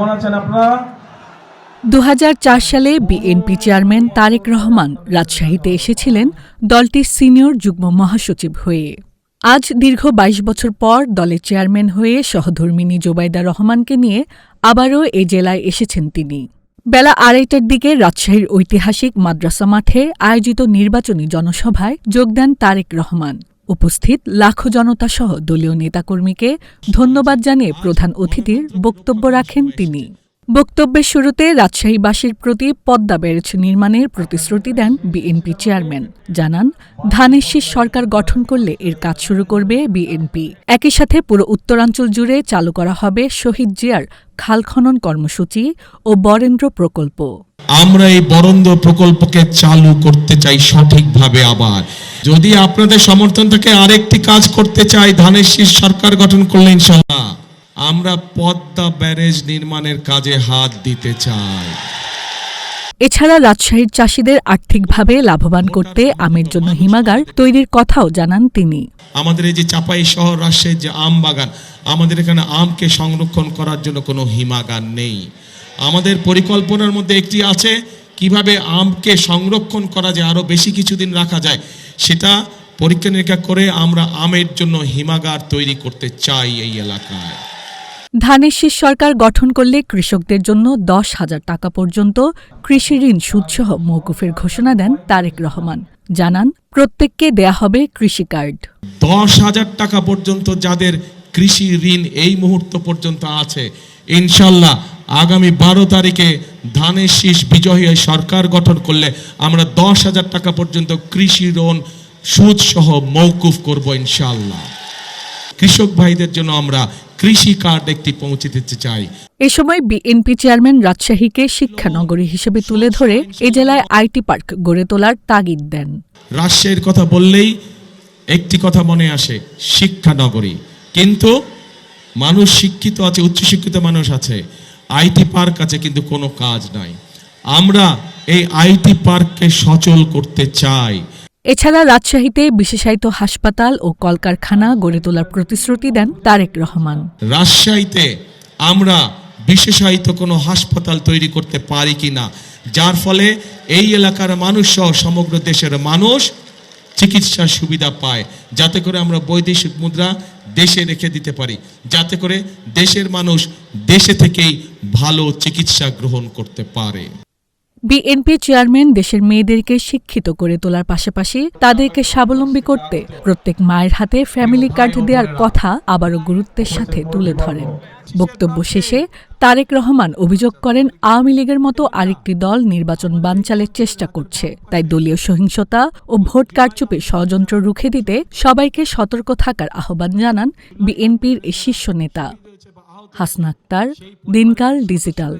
কেমন আছেন আপনারা? দু হাজার চার সালে বিএনপি চেয়ারম্যান তারেক রহমান রাজশাহীতে এসেছিলেন দলটির সিনিয়র যুগ্ম মহাসচিব হয়ে। আজ দীর্ঘ ২২ বছর পর দলের চেয়ারম্যান হয়ে সহধর্মিনী জোবাইদা রহমানকে নিয়ে আবারও এ জেলায় এসেছেন তিনি। বেলা আড়াইটার দিকে রাজশাহীর ঐতিহাসিক মাদ্রাসা মাঠে আয়োজিত নির্বাচনী জনসভায় যোগ দেন তারেক রহমান। উপস্থিত লাখো জনতা সহ দলীয় নেতাকর্মীকে ধন্যবাদ জানিয়ে প্রধান অতিথির বক্তব্য রাখেন তিনি। বক্তব্যের শুরুতে রাজশাহীবাসীর প্রতি পদ্মা ব্যারেজ নির্মাণের প্রতিশ্রুতি দেন বিএনপি চেয়ারম্যান। জানান, ধানের শীষ সরকার গঠন করলে এর কাজ শুরু করবে বিএনপি। একই সাথে পুরো উত্তরাঞ্চল জুড়ে চালু করা হবে শহীদ জিয়ার খাল খনন কর্মসূচি ও বরেন্দ্র প্রকল্প। আমরা এই বরেন্দ্র প্রকল্পকে চালু করতে চাই সঠিকভাবে আবার। যদি আপনাদের সমর্থন থেকে আরেকটি কাজ করতে চাই ধানের শীষ সরকার গঠন করলে ইনশাল্লাহ আমরা পদ্মা ব্যারেজ নির্মাণের কাজে হাত দিতে চাই। এছাড়া রাজশাহীর চাষিদের আর্থিকভাবে লাভবান করতে আমের জন্য হিমাগার তৈরির কথাও জানান তিনি। আমাদের এই যে চাপাই শহর রাজশাহীর যে আম বাগান আমাদের এখানে আমকে সংরক্ষণ করার জন্য কোনো হিমাগার নেই। আমাদের পরিকল্পনার মধ্যে একটি আছে কীভাবে আমকে সংরক্ষণ করা যায় আরও বেশি কিছুদিন রাখা যায় সেটা পরীক্ষা নিরীক্ষা করে আমরা আমের জন্য হিমাগার তৈরি করতে চাই এই এলাকায়। ধানের শীষ সরকার গঠন করলে কৃষকদের জন্য দশ হাজার টাকা পর্যন্ত কৃষি ঋণ সুদসহ মৌকুফের ঘোষণা দেন তারেক রহমান। জানান প্রত্যেককে দেয়া হবে কৃষি কার্ড। দশ হাজার টাকা পর্যন্ত যাদের কৃষি ঋণ এই মুহূর্ত পর্যন্ত আছে। ইনশাল্লাহ আগামী বারো তারিখে ধানের শীষ বিজয়ী হয়ে সরকার গঠন করলে আমরা দশ হাজার টাকা পর্যন্ত কৃষি ঋণ সুদ সহ মৌকুফ করব ইনশাল্লাহ কৃষক ভাইদের জন্য আমরা কৃষি কার্ড একটি পৌঁছে দিতে চাই। এ সময় বিএনপি চেয়ারম্যান রাজশাহীকে শিক্ষা নগরী হিসেবে তুলে ধরে এ জেলায় আইটি পার্ক গড়ে তোলার তাগিদ দেন। রাজশাহীর কথা বললেই একটি কথা মনে আসে শিক্ষা নগরী কিন্তু মানুষ শিক্ষিত আছে উচ্চশিক্ষিত মানুষ আছে। আইটি পার্ক আছে কিন্তু কোনো কাজ নাই। আমরা এই আইটি পার্ককে সচল করতে চাই। এছাড়া রাজশাহীতে বিশেষায়িত হাসপাতাল ও কলকারখানা গড়ে তোলার প্রতিশ্রুতি দেন তারেক রহমান। রাজশাহীতে আমরা বিশেষায়িত কোনো হাসপাতাল তৈরি করতে পারি কি না যার ফলে এই এলাকার মানুষ সহ সমগ্র দেশের মানুষ চিকিৎসার সুবিধা পায়। যাতে করে আমরা বৈদেশিক মুদ্রা দেশে রেখে দিতে পারি। যাতে করে দেশের মানুষ দেশে থেকেই ভালো চিকিৎসা গ্রহণ করতে পারে। বিএনপি চেয়ারম্যান দেশের মেয়েদেরকে শিক্ষিত করে তোলার পাশাপাশি তাদেরকে স্বাবলম্বী করতে প্রত্যেক মায়ের হাতে ফ্যামিলি কার্ড দেওয়ার কথা আবারও গুরুত্বের সাথে তুলে ধরেন। বক্তব্য শেষে তারেক রহমান অভিযোগ করেন, আওয়ামী লীগের মতো আরেকটি দল নির্বাচন বানচালের চেষ্টা করছে। তাই দলীয় সহিংসতা ও ভোট কারচুপে ষড়যন্ত্র রুখে দিতে সবাইকে সতর্ক থাকার আহ্বান জানান বিএনপির শীর্ষ নেতা। হাসনাক্তার দিনকাল ডিজিটাল।